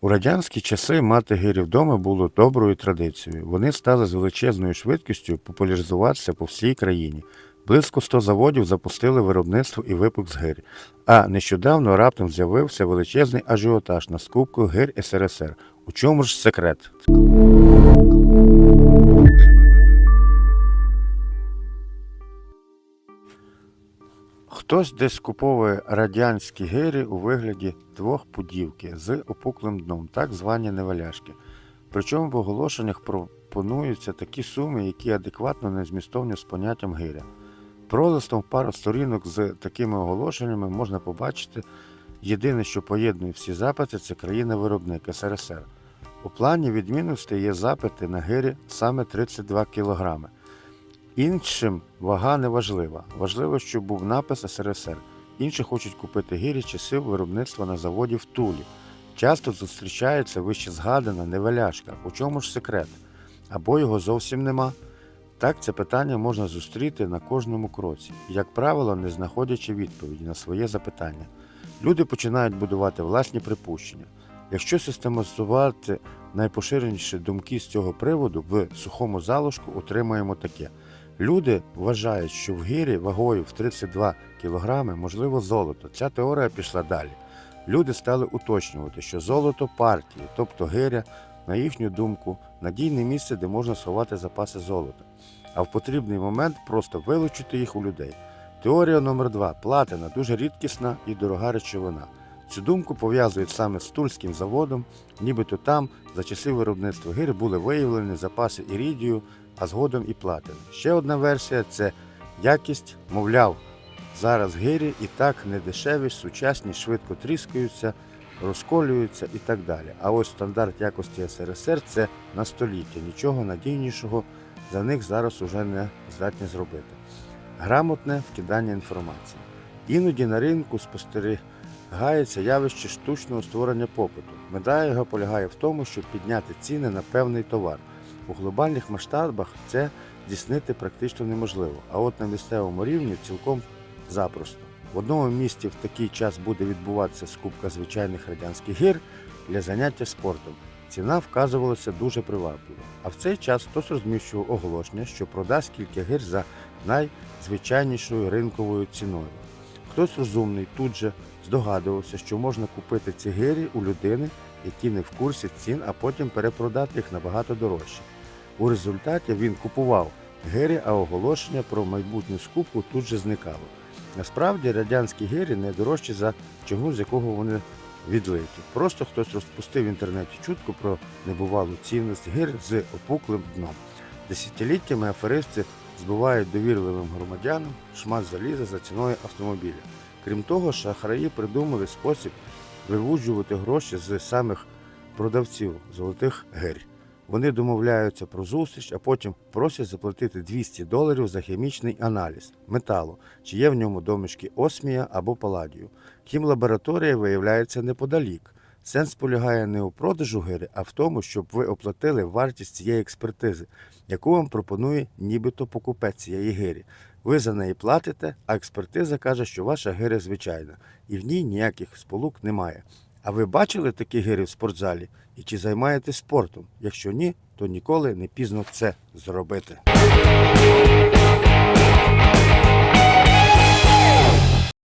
У радянські часи мати гирі вдома було доброю традицією. Вони стали з величезною швидкістю популяризуватися по всій країні. Близько 100 заводів запустили виробництво і випуск гирь. А нещодавно раптом з'явився величезний ажіотаж на скупку гир СРСР. У чому ж секрет? Хтось десь скуповує радянські гирі у вигляді двох пудівки з опуклим дном, так звані неваляшки. Причому в оголошеннях пропонуються такі суми, які адекватно не змістовні з поняттям гиря. Пролистом пару сторінок з такими оголошеннями можна побачити єдине, що поєднує всі запити, це країна-виробник СРСР. У плані відмінностей є запити на гирі саме 32 кг. Іншим вага не важлива. Важливо, щоб був напис СРСР. Інші хочуть купити гірі часів виробництва на заводі в Тулі. Часто зустрічається вище згадана неваляшка. У чому ж секрет? Або його зовсім нема. Так це питання можна зустріти на кожному кроці, як правило, не знаходячи відповіді на своє запитання. Люди починають будувати власні припущення. Якщо систематизувати найпоширеніші думки з цього приводу, в сухому залишку отримаємо таке. Люди вважають, що в гирі вагою в 32 кг можливо золото. Ця теорія пішла далі. Люди стали уточнювати, що золото партії, тобто гиря, на їхню думку, надійне місце, де можна сховати запаси золота, а в потрібний момент просто вилучити їх у людей. Теорія номер 2 платина дуже рідкісна і дорога речовина. Цю думку пов'язують саме з Тульським заводом, нібито там за часи виробництва гири були виявлені запаси ірідію, а згодом і платини. Ще одна версія це якість, мовляв, зараз гирі і так не дешеві, сучасні, швидко тріскаються, розколюються і так далі. А ось стандарт якості СРСР це на століття. Нічого надійнішого за них зараз уже не здатні зробити. Грамотне вкидання інформації. Іноді на ринку спостерігається явище штучного створення попиту. Мета його полягає в тому, щоб підняти ціни на певний товар. У глобальних масштабах це здійснити практично неможливо, а от на місцевому рівні цілком запросто. В одному місті в такий час буде відбуватися скупка звичайних радянських гір для заняття спортом. Ціна вказувалася дуже привабливо. А в цей час хтось розміщував оголошення, що продасть кілька гір за найзвичайнішою ринковою ціною. Хтось розумний тут же здогадувався, що можна купити ці гирі у людини, які не в курсі цін, а потім перепродати їх набагато дорожче. У результаті він купував гирі, а оголошення про майбутню скупку тут же зникало. Насправді радянські гирі не дорожчі за чому, з якого вони відлиті. Просто хтось розпустив в інтернеті чутку про небувалу цінність гир з опуклим дном. Десятиліттями аферисти збивають довірливим громадянам шмат заліза за ціною автомобіля. Крім того, шахраї придумали спосіб вивуджувати гроші з самих продавців золотих гирь. Вони домовляються про зустріч, а потім просять заплатити 200 доларів за хімічний аналіз металу, чи є в ньому домішки осмія або паладію. Хімлабораторія виявляється неподалік. Сенс полягає не у продажу гири, а в тому, щоб ви оплатили вартість цієї експертизи, яку вам пропонує нібито покупець цієї гирі. Ви за неї платите, а експертиза каже, що ваша гиря звичайна, і в ній ніяких сполук немає. А ви бачили такі гири в спортзалі? І чи займаєтесь спортом? Якщо ні, то ніколи не пізно це зробити.